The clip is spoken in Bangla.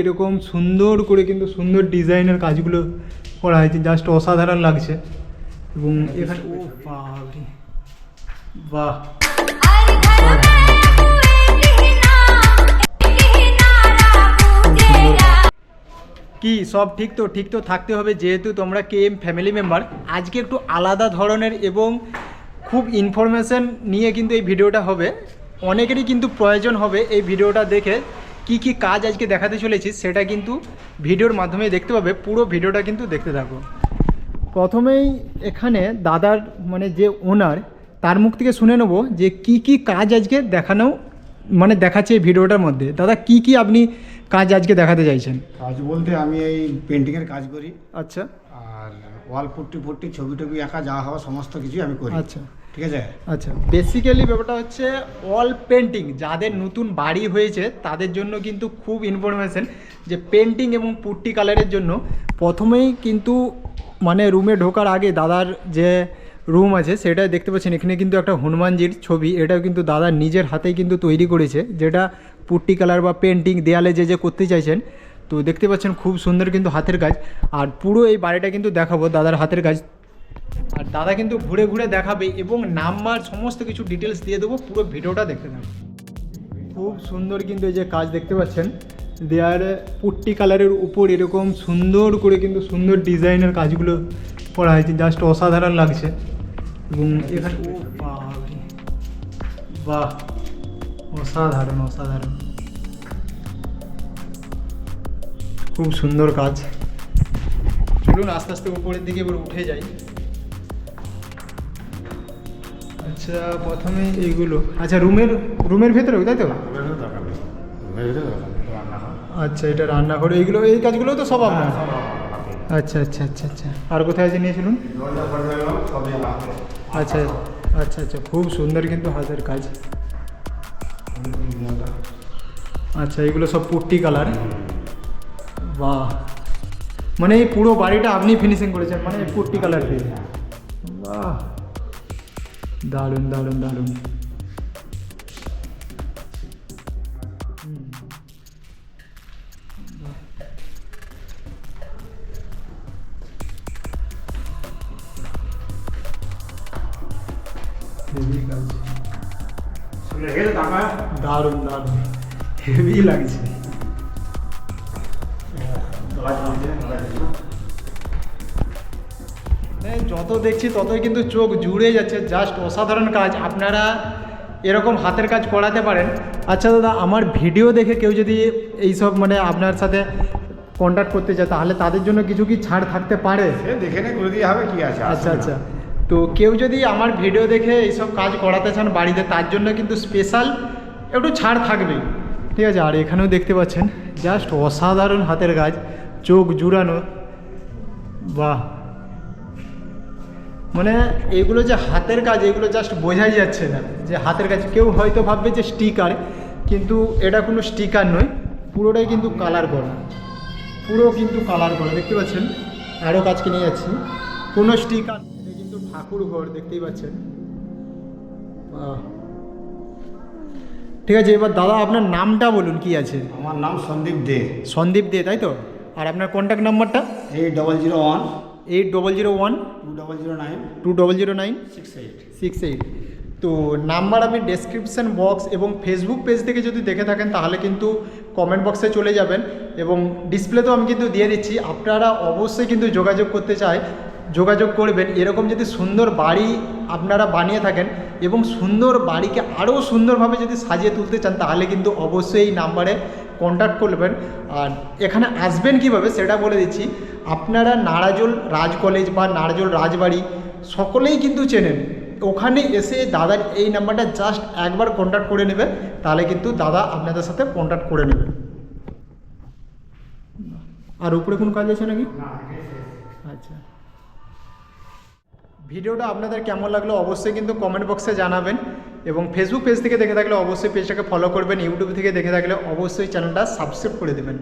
এরকম সুন্দর করে কিন্তু সুন্দর ডিজাইনের কাজগুলো করা হয়েছে জাস্ট অসাধারণ লাগছে। এবং এখানে ও বাহ। কি, সব ঠিক তো? ঠিক তো থাকতে হবে, যেহেতু তোমরা কে এম ফ্যামিলি মেম্বার আজকে একটু আলাদা ধরনের এবং খুব ইনফরমেশন নিয়ে কিন্তু এই ভিডিওটা হবে। অনেকেরই কিন্তু প্রয়োজন হবে এই ভিডিওটা দেখে। কি কি কাজ আজকে দেখাতে চলেছি সেটা কিন্তু ভিডিওর মাধ্যমে দেখতে পাবে। পুরো ভিডিওটা কিন্তু দেখতে থাকো। প্রথমেই এখানে দাদার মানে যে ওনার তার মুখ থেকে শুনে নেব যে কি কি কাজ আজকে দেখানো মানে দেখাচ্ছে এই ভিডিওটার মধ্যে। দাদা কি কি আপনি কাজ আজকে দেখাতে চাইছেন? কাজ বলতে আমি এই পেন্টিংয়ের কাজ করি। আচ্ছা। আর ওয়াল পুট্টি ফুট্টি ছবি টবি আঁকা যা হওয়া সমস্ত কিছুই আমি করি। আচ্ছা। ঠিক আছে? আচ্ছা বেসিক্যালি ব্যাপারটা হচ্ছে অল পেন্টিং যাদের নতুন বাড়ি হয়েছে, তাদের জন্য কিন্তু খুব ইনফরমেশন যে পেন্টিং এবং পুট্টি কালারের জন্য প্রথমেই কিন্তু মানে রুমে ঢোকার আগে দাদার যে রুম আছে, সেটা দেখতে পাচ্ছেন, এখানে কিন্তু একটা হনুমানজির ছবি, এটাও কিন্তু দাদা নিজের হাতেই কিন্তু তৈরি করেছে, যেটা পুট্টি কালার বা পেন্টিং দেয়ালে যে যে করতে চাইছেন, তো দেখতে পাচ্ছেন খুব সুন্দর কিন্তু হাতের কাজ। আর পুরো এই বাড়িটা কিন্তু দেখাবো, দাদার হাতের কাজ। আর দাদা কিন্তু ঘুরে ঘুরে দেখাবে এবং নাম্বার সমস্ত কিছু ডিটেলস দিয়ে দেবো পুরো ভিডিওটা দেখতে থাকুন। খুব সুন্দর কিন্তু এই যে কাজ দেখতে পাচ্ছেন দেয়ারে পুট্টি কালারের উপর এরকম সুন্দর করে কিন্তু সুন্দর ডিজাইনের কাজগুলো করা হয়েছে জাস্ট অসাধারণ লাগছে। এবং এখানে ও বাহ অসাধারণ অসাধারণ। খুব সুন্দর কাজ। চলুন আস্তে আস্তে উপরের দিকে এবার উঠে যাই। আচ্ছা প্রথমে এইগুলো। আচ্ছা রুমের রুমের ভেতরে তাই তো? আচ্ছা এটা রান্নাঘর। এইগুলো এই কাজগুলো তো সব আপনার? আচ্ছা আচ্ছা আচ্ছা আচ্ছা। আর কোথায় আছে নিয়ে চলুন? আচ্ছা আচ্ছা আচ্ছা। খুব সুন্দর কিন্তু হাতের কাজ। আচ্ছা এগুলো সব পুট্টি কালার। বাহ। মানে এই পুরো বাড়িটা আপনি ফিনিশিং করেছেন মানে পুট্টি কালার দিয়ে। বাহ। 다른 다른 다른 음. 여기까지 원래 계속 나가요? 나름 나름 데뷔 락이지 나가지 못해 나가지 যত দেখছি ততই কিন্তু চোখ জুড়ে যাচ্ছে জাস্ট অসাধারণ কাজ। আপনারা এরকম হাতের কাজ করাতে পারেন। আচ্ছা দাদা আমার ভিডিও দেখে কেউ যদি এইসব মানে আপনার সাথে কন্ট্যাক্ট করতে চায় তাহলে তাদের জন্য কিছু কি ছাড় থাকতে পারে? দেখে নে করে দিয়ে হবে কি আছে আচ্ছা আচ্ছা। তো কেউ যদি আমার ভিডিও দেখে এইসব কাজ করাতে চান বাড়িতে তার জন্য কিন্তু স্পেশাল একটু ছাড় থাকবেই ঠিক আছে আর এখানেও দেখতে পাচ্ছেন জাস্ট অসাধারণ হাতের কাজ চোখ জুড়ানো। বাহ। মানে এগুলো যে হাতের কাজ এগুলো জাস্ট বোঝাই যাচ্ছে না। যে হাতের কাজ কেউ হয়তো ভাববে যে স্টিকার কিন্তু এটা কোনো স্টিকার নয় পুরোটাই কিন্তু কালার করা। পুরো কিন্তু কালার করা। দেখতে পাচ্ছেন? আরও কাজকে নিয়ে যাচ্ছি। কোনো স্টিকার এটা কিন্তু ঠাকুর ঘর দেখতেই পাচ্ছেন? ঠিক আছে এবার দাদা আপনার নামটা বলুন কি আছে? আমার নাম সন্দীপ দে। সন্দীপ দে তাই তো? আর আপনার কন্ট্যাক্ট নাম্বারটা eight double zero one eight double zero one two double zero nine two double zero nine six eight six eight তো নাম্বার আমি ডেসক্রিপশন বক্স এবং ফেসবুক পেজ থেকে যদি দেখে থাকেন তাহলে কিন্তু কমেন্ট বক্সে চলে যাবেন এবং ডিসপ্লেতেও আমি কিন্তু দিয়ে দিচ্ছি। আপনারা অবশ্যই কিন্তু যোগাযোগ করতে চাই যোগাযোগ করবেন। এরকম যদি সুন্দর বাড়ি আপনারা বানিয়ে থাকেন এবং সুন্দর বাড়িকে আরও সুন্দরভাবে যদি সাজিয়ে তুলতে চান তাহলে কিন্তু অবশ্যই এই নাম্বারে কন্ট্যাক্ট করবেন। আর এখানে আসবেন কীভাবে সেটা বলে দিচ্ছি। আপনারা নারাজল রাজ কলেজ বা নারাজল রাজবাড়ি সকলেই কিন্তু চেনেন। ওখানে এসে দাদার এই নাম্বারটা জাস্ট একবার কন্ট্যাক্ট করে নেবে তাহলে কিন্তু দাদা আপনাদের সাথে কন্ট্যাক্ট করে নেবে। আর উপরে কোনো কাজ আছে নাকি? আচ্ছা। ভিডিওটা আপনাদের কেমন লাগল অবশ্যই কিন্তু কমেন্ট বক্সে জানাবেন। এবং ফেসবুক পেজ থেকে দেখে থাকলে অবশ্যই পেজটাকে ফলো করবেন ইউটিউব থেকে দেখে থাকলে অবশ্যই চ্যানেলটা সাবস্ক্রাইব করে দেবেন।